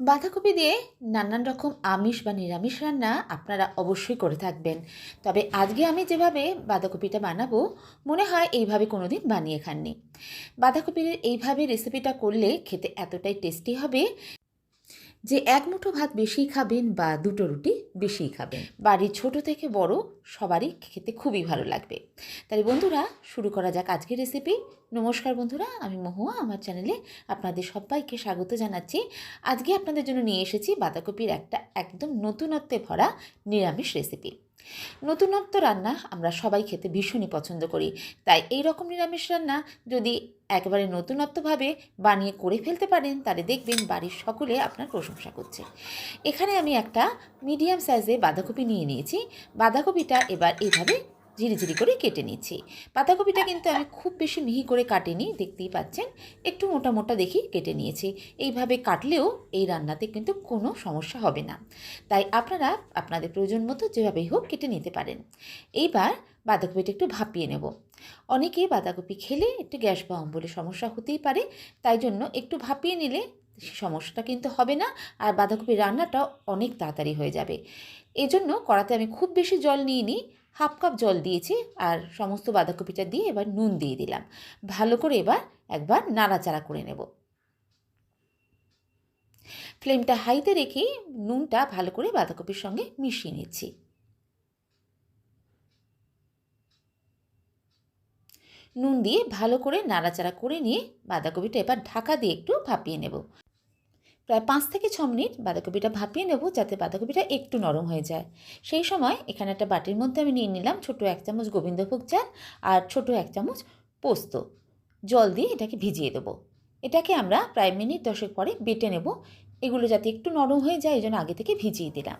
বাঁধাকপি দিয়ে নানান রকম আমিষ বা নিরামিষ রান্না আপনারা অবশ্যই করে থাকবেন। তবে আজকে আমি যেভাবে বাঁধাকপিটা বানাবো, মনে হয় এইভাবে কোনো দিন বানিয়ে খাননি। বাঁধাকপির এইভাবে রেসিপিটা করলে খেতে এতটাই টেস্টি হবে যে এক মুঠো ভাত বেশি খাবেন বা দুটো রুটি বেশিই খাবেন। বাড়ির ছোট থেকে বড় সবারই খেতে খুবই ভালো লাগবে। তাহলে বন্ধুরা, শুরু করা যাক আজকের রেসিপি নমস্কার বন্ধুরা, আমি মহুয়া, আমার চ্যানেলে আপনাদের সবাইকে স্বাগত জানাচ্ছি। আজকে আপনাদের জন্য নিয়ে এসেছি বাঁধাকপির একটা একদম নতুনত্বে ভরা নিরামিষ রেসিপি নতুনত্ব রান্না আমরা সবাই খেতে ভীষণই পছন্দ করি। তাই এই রকম নিরামিষ রান্না যদি একবারে নতুনত্বভাবে বানিয়ে করে ফেলতে পারেন, তাহলে দেখবেন বাড়ির সকলে আপনার প্রশংসা করছে। এখানে আমি একটা মিডিয়াম সাইজে বাঁধাকপি নিয়ে নিয়েছি। বাঁধাকপিটা এবার এইভাবে ঝিরিঝিরি করে কেটে নিচ্ছি। পাতাকপিটা কিন্তু আমি খুব বেশি মিহি করে কাটিনি, দেখতেই পাচ্ছেন। একটু মোটা মোটা দেখি কেটে নিয়েছি। এইভাবে কাটলেও এই রান্নাতে কিন্তু কোনো সমস্যা হবে না। তাই আপনারা আপনাদের প্রয়োজন মতো যেভাবেই হোক কেটে নিতে পারেন। এইবার বাঁধাকপিটা একটু ভাপিয়ে নেব। অনেকে বাঁধাকপি খেলে একটু গ্যাস বা অম্বলের সমস্যা হতেই পারে, তাই জন্য একটু ভাপিয়ে নিলে সমস্যাটা কিন্তু হবে না আর বাঁধাকপির রান্নাটা অনেক তাড়াতাড়ি হয়ে যাবে। এজন্য কড়াতে আমি খুব বেশি জল নিয়ে নিই হাফ কাপ জল দিয়েছি আর সমস্ত বাঁধাকপিটা দিয়ে এবার নুন দিয়ে দিলাম। ভালো করে এবার একবার নাড়াচাড়া করে নেব। ফ্লেমটা হাইতে রেখে নুনটা ভালো করে বাঁধাকপির সঙ্গে মিশিয়ে নিচ্ছি। নুন দিয়ে ভালো করে নাড়াচাড়া করে নিয়ে বাঁধাকপিটা এবার ঢাকা দিয়ে একটু ভাপিয়ে নেব। প্রায় পাঁচ থেকে ছ মিনিট বাঁধাকপিটা ভাপিয়ে নেব যাতে বাঁধাকপিটা একটু নরম হয়ে যায়। সেই সময় এখানে একটা বাটির মধ্যে আমি নিয়ে নিলাম ছোট এক চামচ গোবিন্দভোগ চাল আর ছোট এক চামচ পোস্ত। জল দিয়ে এটাকে ভিজিয়ে দেবো। এটাকে আমরা প্রায় মিনিট দশেক পরে বেটে নেব। এগুলো যাতে একটু নরম হয়ে যায় এই জন্য আগে থেকে ভিজিয়ে দিলাম।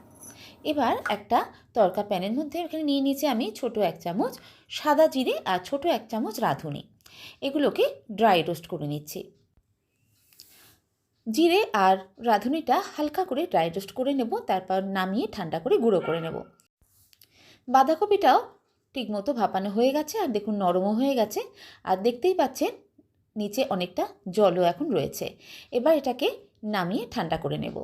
এবার একটা তরকা প্যানের মধ্যে এখানে নিয়ে নিয়েছি আমি ছোট এক চামচ সাদা জিরে আর ছোট এক চামচ রাঁধুনি। এগুলোকে ড্রাই রোস্ট করে নিচ্ছি। জিরে আর রাঁধুনিটা হালকা করে ড্রাই রোস্ট করে নেব, তারপর নামিয়ে ঠান্ডা করে গুঁড়ো করে নেব। বাঁধাকপিটাও ঠিকমতো ভাপানো হয়ে গেছে আর দেখুন নরমও হয়ে গেছে। আর দেখতেই পাচ্ছেন, নিচে অনেকটা জলও এখন রয়েছে। এবার এটাকে নামিয়ে ঠান্ডা করে নেব।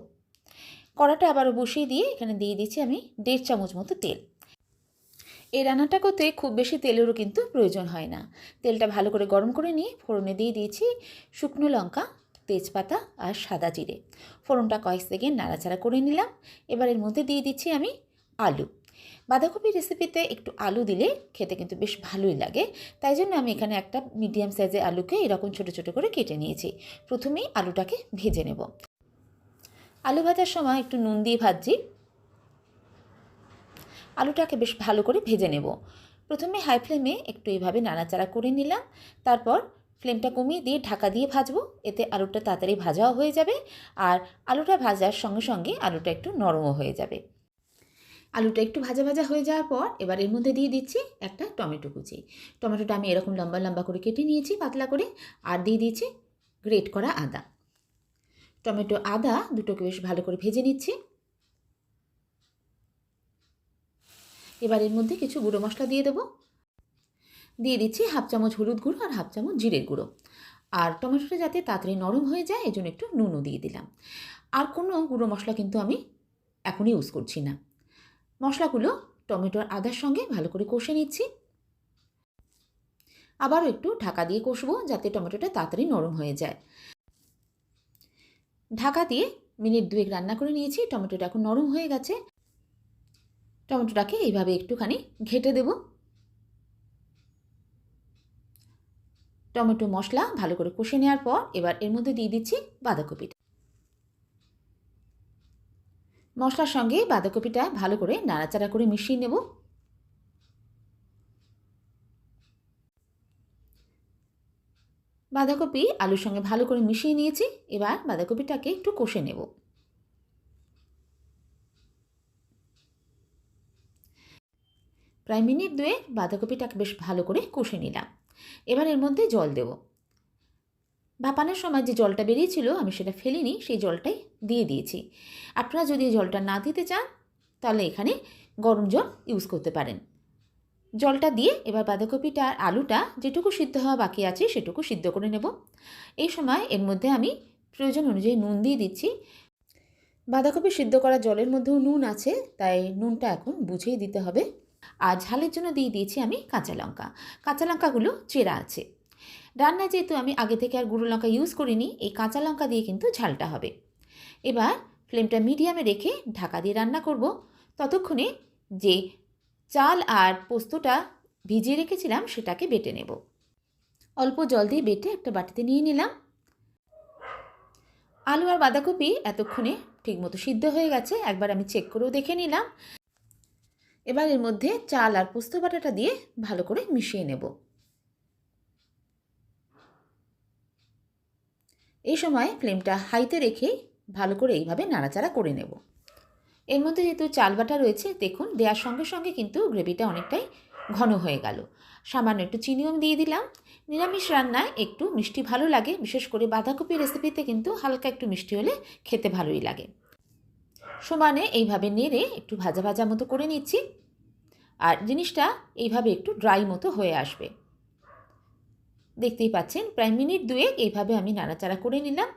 কড়াটা আবারও বসিয়ে দিয়ে এখানে দিয়ে দিচ্ছি আমি দেড় চামচ মতো তেল। এই রান্নাটা করতে খুব বেশি তেলেরও কিন্তু প্রয়োজন হয় না। তেলটা ভালো করে গরম করে নিয়ে ফোড়নে দিয়ে দিয়েছি শুকনো লঙ্কা তেজপাতা আর সাদা জিরে। ফোড়নটা কয়েক সেকেন্ড নাড়াচাড়া করে নিলাম। এবার এর মধ্যে দিয়ে দিচ্ছি আমি আলু। বাঁধাকপি রেসিপিতে একটু আলু দিলে খেতে কিন্তু বেশ ভালোই লাগে। তাই জন্য আমি এখানে একটা মিডিয়াম সাইজের আলুকে এরকম ছোটো ছোটো করে কেটে নিয়েছি। প্রথমেই আলুটাকে ভেজে নেব। আলু ভাজার সময় একটু নুন দিয়ে ভাজছি। আলুটাকে বেশ ভালো করে ভেজে নেব। প্রথমে হাই ফ্লেমে একটু এইভাবে নাড়াচাড়া করে নিলাম। তারপর ফ্লেমটা কমিয়ে দিয়ে ঢাকা দিয়ে ভাজবো। এতে আলুটা তাড়াতাড়ি ভাজাও হয়ে যাবে আর আলুটা ভাজার সঙ্গে সঙ্গে আলুটা একটু নরমও হয়ে যাবে। আলুটা একটু ভাজা ভাজা হয়ে যাওয়ার পর এবার এর মধ্যে দিয়ে দিচ্ছি একটা টমেটো কুচি। টমেটোটা আমি এরকম লম্বা লম্বা করে কেটে নিয়েছি পাতলা করে আর দিয়ে দিয়েছি গ্রেট করা আদা। টমেটো আদা দুটোকে বেশ ভালো করে ভেজে নিচ্ছি। এবার এর মধ্যে কিছু গুঁড়ো মশলা দিয়ে দেবো। দিয়ে দিচ্ছি হাফ চামচ হলুদ গুঁড়ো আর হাফ চামচ জিরের গুঁড়ো। আর টমেটোটা যাতে তাড়াতাড়ি নরম হয়ে যায় এই জন্য একটু নুনও দিয়ে দিলাম। আর কোনো গুঁড়ো মশলা কিন্তু আমি এখন ইউজ করছি না। মশলাগুলো টমেটোর আদার সঙ্গে ভালো করে কষে নিচ্ছি। আবারও একটু ঢাকা দিয়ে কষবো যাতে টমেটোটা তাড়াতাড়ি নরম হয়ে যায়। ঢাকা দিয়ে মিনিট দুয়েক রান্না করে নিয়েছি, টমেটোটা এখন নরম হয়ে গেছে। টমেটোটাকে এইভাবে একটুখানি ঘেটে দেব। টমেটো মশলা ভালো করে কষে নেওয়ার পর এবার এর মধ্যে দিয়ে দিচ্ছি বাঁধাকপিটা। মশলার সঙ্গে বাঁধাকপিটা ভালো করে নাড়াচাড়া করে মিশিয়ে নেব। বাঁধাকপি আলুর সঙ্গে ভালো করে মিশিয়ে নিয়েছি, এবার বাঁধাকপিটাকে একটু কষে নেব। প্রায় মিনিট দুয়ে বাঁধাকপিটাকে বেশ ভালো করে কষে নিলাম। এবার এর মধ্যে জল দেব। ভাপানোর সময় যে জলটা বেরিয়েছিল, আমি সেটা ফেলিনি, সেই জলটাই দিয়ে দিয়েছি। আপনারা যদি জলটা না দিতে চান, তাহলে এখানে গরম জল ইউজ করতে পারেন। জলটা দিয়ে এবার বাঁধাকপিটা আর আলুটা যেটুকু সিদ্ধ হওয়া বাকি আছে, সেটুকু সিদ্ধ করে নেব। এই সময় এর মধ্যে আমি প্রয়োজন অনুযায়ী নুন দিয়ে দিচ্ছি। বাঁধাকপি সিদ্ধ করা জলের মধ্যেও নুন আছে, তাই নুনটা এখন বুঝেই দিতে হবে। আর ঝালের জন্য দিয়ে দিয়েছি আমি কাঁচা লঙ্কা। কাঁচা লঙ্কাগুলো চেরা আছে। রান্নায় যেহেতু আমি আগে থেকে আর গুঁড়ো লঙ্কা ইউজ করিনি, এই কাঁচা লঙ্কা দিয়ে কিন্তু ঝালটা হবে। এবার ফ্লেমটা মিডিয়ামে রেখে ঢাকা দিয়ে রান্না করব। ততক্ষণে যে চাল আর পোস্তটা ভিজিয়ে রেখেছিলাম সেটাকে বেটে নেব। অল্প জল দিয়ে বেটে একটা বাটিতে নিয়ে নিলাম। আলু আর বাঁধাকপি এতক্ষণে ঠিকমতো সিদ্ধ হয়ে গেছে, একবার আমি চেক করেও দেখে নিলাম। এবার এর মধ্যে চাল আর পোস্ত বাটাটা দিয়ে ভালো করে মিশিয়ে নেব। এই সময় ফ্লেমটা হাইতে রেখে ভালো করে এইভাবে নাড়াচাড়া করে নেব। এর মধ্যে যেহেতু চাল বাটা রয়েছে, দেখুন দেওয়ার সঙ্গে সঙ্গে কিন্তু গ্রেভিটা অনেকটাই ঘন হয়ে গেল। সামান্য একটু চিনিও দিয়ে দিলাম। নিরামিষ রান্নায় একটু মিষ্টি ভালো লাগে। বিশেষ করে বাঁধাকপি রেসিপিতে কিন্তু হালকা একটু মিষ্টি হলে খেতে ভালোই লাগে। সমানে এইভাবে নেড়ে একটু ভাজা ভাজা মতো করে নিচ্ছি। আর জিনিসটা এইভাবে একটু ড্রাই মতো হয়ে আসবে। দেখতেই পাচ্ছেন, প্রায় মিনিট দুয়েক এইভাবে আমি নাড়াচাড়া করে নিলাম।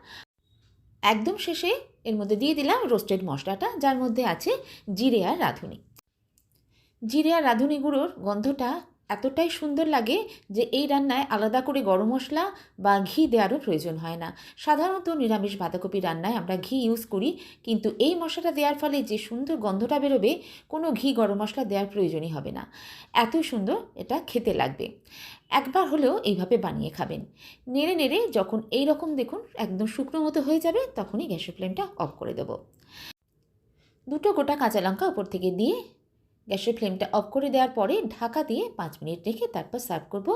একদম শেষে এর মধ্যে দিয়ে দিলাম রোস্টেড মশলাটা, যার মধ্যে আছে জিরে আর রাঁধুনি। জিরে আর রাঁধুনি গুঁড়োর গন্ধটা এতটাই সুন্দর লাগে যে এই রান্নায় আলাদা করে গরম মশলা বা ঘি দেওয়ারও প্রয়োজন হয় না। সাধারণত নিরামিষ বাঁধাকপি রান্নায় আমরা ঘি ইউজ করি, কিন্তু এই মশলাটা দেওয়ার ফলে যে সুন্দর গন্ধটা বেরোবে, কোনো ঘি গরম মশলা দেওয়ার প্রয়োজনই হবে না। এতই সুন্দর এটা খেতে লাগবে। একবার হলেও এইভাবে বানিয়ে খাবেন। নেড়ে নেড়ে যখন এই রকম দেখুন, একদম শুকনো মতো হয়ে যাবে, তখনই গ্যাসের ফ্লেমটা অফ করে দেবো। দুটো গোটা কাঁচা লঙ্কা ওপর থেকে দিয়ে গ্যাসের ফ্লেমটা অফ করে দেওয়ার পরে ঢাকা দিয়ে পাঁচ মিনিট রেখে তারপর সার্ভ করব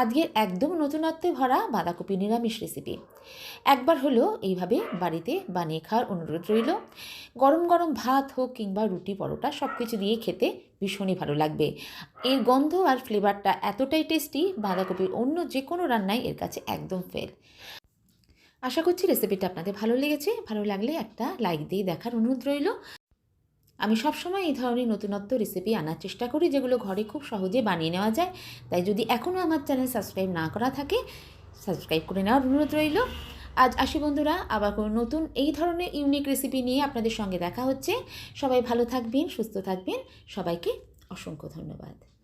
আজকের একদম নতুনত্বে ভরা বাঁধাকপি নিরামিষ রেসিপি একবার হলেও এইভাবে বাড়িতে বানিয়ে খাওয়ার অনুরোধ রইল। গরম গরম ভাত হোক কিংবা রুটি, পরোটা সব কিছু দিয়ে খেতে ভীষণই ভালো লাগবে। এর গন্ধ আর ফ্লেভারটা এতটাই টেস্টি বাঁধাকপির অন্য যে কোনো রান্নায় এর কাছে একদম ফেল আশা করছি রেসিপিটা আপনাদের ভালো লেগেছে। ভালো লাগলে একটা লাইক দিয়ে দেখার অনুরোধ রইল। আমি সবসময় এই ধরনের নতুনত্ব রেসিপি আনার চেষ্টা করি, যেগুলো ঘরে খুব সহজে বানিয়ে নেওয়া যায়। তাই যদি এখনও আমার চ্যানেল সাবস্ক্রাইব না করা থাকে সাবস্ক্রাইব করে নেওয়ার অনুরোধ রইল। আজ আসি বন্ধুরা, আবার কোনো নতুন এই ধরনের ইউনিক রেসিপি নিয়ে আপনাদের সঙ্গে দেখা হচ্ছে। সবাই ভালো থাকবেন, সুস্থ থাকবেন। সবাইকে অসংখ্য ধন্যবাদ।